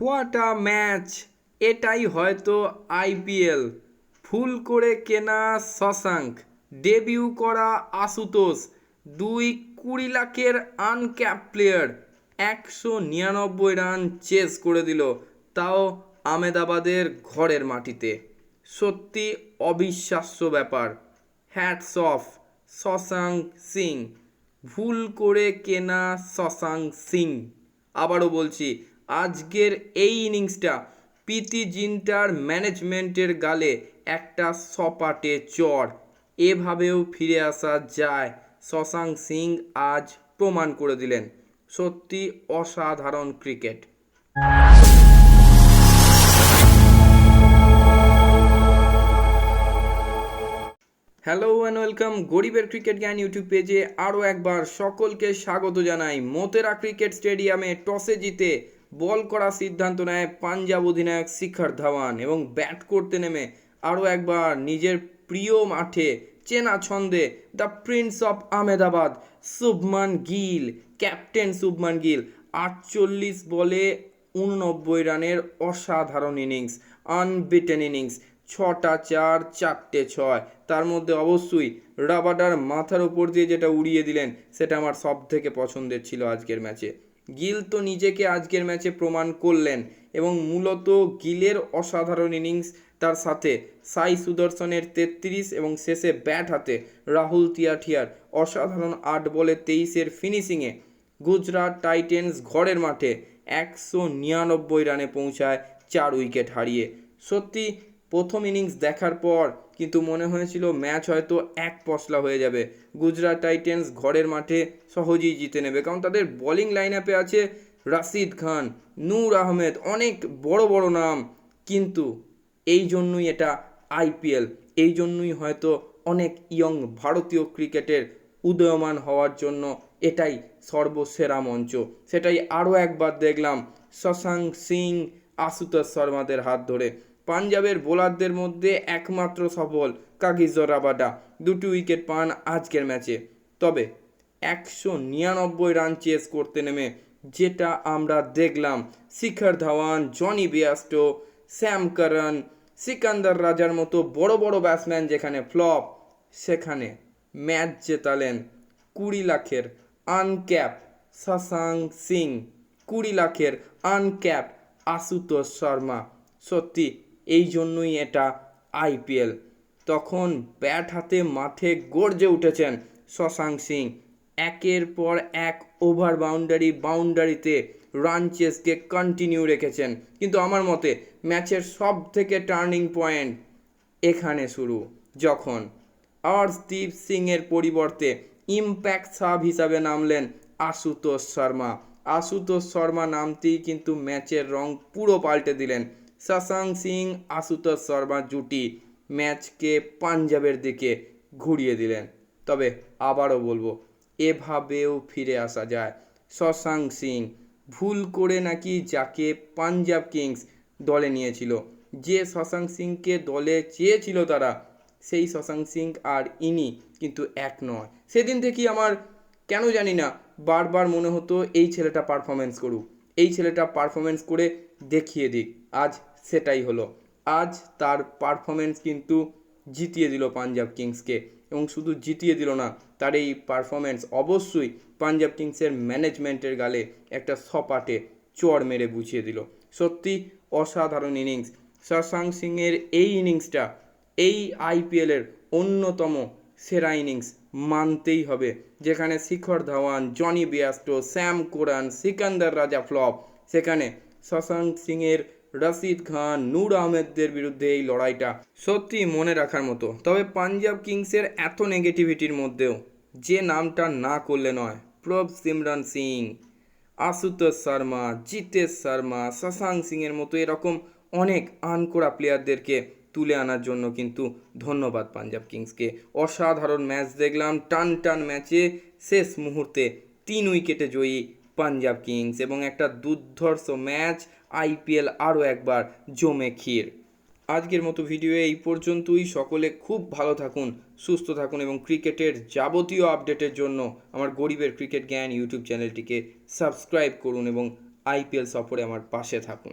What a match এটাই হয়তো IPL ফুল করে কেনা শশাঙ্ক। ডেবিউ করা আশুতোষ। দুই কুড়ি লাখের আনক্যাপ প্লেয়ার একশো নিরানব্বই রান চেস করে দিল। তাও আমেদাবাদের ঘরের মাটিতে। সত্যি অবিশ্বাস্য ব্যাপার। Hats off Shashank Singh. ভুল করে কেনা শশাঙ্ক সিং। আবারও বলছি আজকের এই ইনিংসটা প্রীতি জিন্টার ম্যানেজমেন্টের গালে একটা সপাটে চর। এভাবেও ফিরে আসা যায় শশাঙ্ক সিং আজ প্রমাণ করে দিলেন, সত্যি অসাধারণ ক্রিকেট। হ্যালো অ্যান্ড ওয়েলকাম গরিবের ক্রিকেট জ্ঞান ইউটিউব পেজে আরও একবার সকলকে স্বাগত জানাই। মোতেরা ক্রিকেট স্টেডিয়ামে টসে জিতে বল করার সিদ্ধান্ত নেয় পাঞ্জাব অধিনায়ক শিখর ধাওয়ান এবং ব্যাট করতে নেমে আরও একবার নিজের প্রিয় মাঠে চেনা ছন্দে the prince of Ahmedabad, Shubman Gill, captain Shubman Gill. আটচল্লিশ বলে উননব্বই রানের অসাধারণ ইনিংস, আনবিটেন ইনিংস, ছটা চার, চারটে ছয়। তার মধ্যে অবশ্যই রাবাডার মাথার উপর দিয়ে যেটা উড়িয়ে দিলেন, সেটা আমার সব থেকে পছন্দের ছিল আজকের ম্যাচে। গিল তো নিজেকে আজকের ম্যাচে প্রমাণ করলেন এবং মূলত গিলের অসাধারণ ইনিংস তার সাথে সাই সুদর্শনের তেত্রিশ এবং শেষে ব্যাট হাতে রাহুল তিয়াঠিয়ার অসাধারণ আট বলে তেইশের ফিনিশিংয়ে গুজরাট টাইটেন্স ঘরের মাঠে একশো নিরানব্বই রানে পৌঁছায় চার উইকেট হারিয়ে। সত্যি, প্রথম ইনিংস দেখার পর কিন্তু মনে হয়েছিল ম্যাচ হয়তো এক পশলা হয়ে যাবে। গুজরাট টাইটেন্স ঘরের মাঠে সহজেই জিতে নেবে। কারণ তাদের বোলিং লাইন আপে আছে রাশিদ খান, নূর আহমেদ, অনেক বড় বড় নাম। কিন্তু এই জন্যই এটা আইপিএল এই জন্যই হয়তো অনেক ইয়ং ভারতীয় ক্রিকেটের উদয়মান হওয়ার জন্য এটাই সর্বসেরা মঞ্চ। সেটাই আরও একবার দেখলাম শশাঙ্ক সিং, আশুতোষ শর্মাদের হাত ধরে। পাঞ্জাবের বোলারদের মধ্যে একমাত্র সফল কাগিজর রাবাডা। দুটি উইকেট পান আজকের ম্যাচে। তবে একশো নিরানব্বই রান চেস করতে নেমে, যেটা আমরা দেখলাম Shikhar Dhawan, Jonny Bairstow, Sam Curran, Sikandar রাজার মতো বড় বড় ব্যাটসম্যান যেখানে ফ্লপ, সেখানে ম্যাচ জেতালেন কুড়ি লাখের আনক্যাপ শশাঙ্ক সিং। কুড়ি লাখের আনক্যাপ আশুতোষ শর্মা। সত্যি এই জন্যই এটা আইপিএল তখন ব্যাট হাতে মাঠে গর্জে উঠেছেন শশাঙ্ক সিং। একের পর এক ওভার বাউন্ডারি, বাউন্ডারিতে রান চেসকে কন্টিনিউ রেখেছেন। কিন্তু আমার মতে ম্যাচের সব থেকে টার্নিং পয়েন্ট এখানে শুরু, যখন অর্শদীপ সিংয়ের পরিবর্তে ইম্প্যাক্ট সাব হিসাবে নামলেন আশুতোষ শর্মা। আশুতোষ শর্মা নামতেই কিন্তু ম্যাচের রং পুরো পাল্টে দিলেন শশাঙ্ক সিং, আশুতোষ শর্মা জুটি ম্যাচকে পাঞ্জাবের দিকে ঘুরিয়ে দিলেন। তবে আবারও বলব, এভাবেও ফিরে আসা যায়। শশাঙ্ক সিং ভুল করে নাকি যাকে পাঞ্জাব কিংস দলে নিয়েছিল, যে শশাঙ্ক সিংকে দলে চেয়েছিল তারা, সেই শশাঙ্ক সিং আর ইনি কিন্তু এক নয়। সেদিন থেকেই আমার কেন জানি না, বারবার মনে হতো এই ছেলেটা পারফরমেন্স করুক, এই ছেলেটা পারফরমেন্স করে দেখিয়ে দিক। আজ সেটাই হলো। আজ তার পারফরমেন্স কিন্তু জিতিয়ে দিল পাঞ্জাব কিংসকে এবং শুধু জিতিয়ে দিল না, তার এই পারফরমেন্স অবশ্যই পাঞ্জাব কিংসের ম্যানেজমেন্টের গালে একটা সপাটে চর মেরে বুঝিয়ে দিল। সত্যি অসাধারণ ইনিংস শশাঙ্ক সিংয়ের এই ইনিংসটা এই আইপিএলের অন্যতম সেরা ইনিংস মানতেই হবে, যেখানে Shikhar Dhawan, Jonny Bairstow, Sam Curran, Sikandar Raza flop, সেখানে শশাঙ্ক সিংয়ের রশিদ খান, নূর আহমেদদের বিরুদ্ধে এই লড়াইটা সত্যি মনে রাখার মতো। তবে পাঞ্জাব কিংসের এত নেগেটিভিটির মধ্যেও যে নামটা না করলে নয় প্রভ সিমরান সিং, আশুতোষ শর্মা, জিতেশ শর্মা, শশাঙ্ক সিংয়ের মতো এরকম অনেক আনকোড়া প্লেয়ারদেরকে তুলে আনার জন্য কিন্তু ধন্যবাদ পাঞ্জাব কিংসকে। অসাধারণ ম্যাচ দেখলাম টান টান ম্যাচে শেষ মুহূর্তে তিন উইকেটে জয়ী পাঞ্জাব কিংস এবং একটা দুর্ধর্ষ ম্যাচ আইপিএল আরও একবার জমে ক্ষীর। আজকের মতো ভিডিও এই পর্যন্তই। সকলে খুব ভালো থাকুন, সুস্থ থাকুন এবং ক্রিকেটের যাবতীয় আপডেটের জন্য আমার গরিবের ক্রিকেট জ্ঞান ইউটিউব চ্যানেলটিকে সাবস্ক্রাইব করুন এবং আইপিএল সফরে আমার পাশে থাকুন।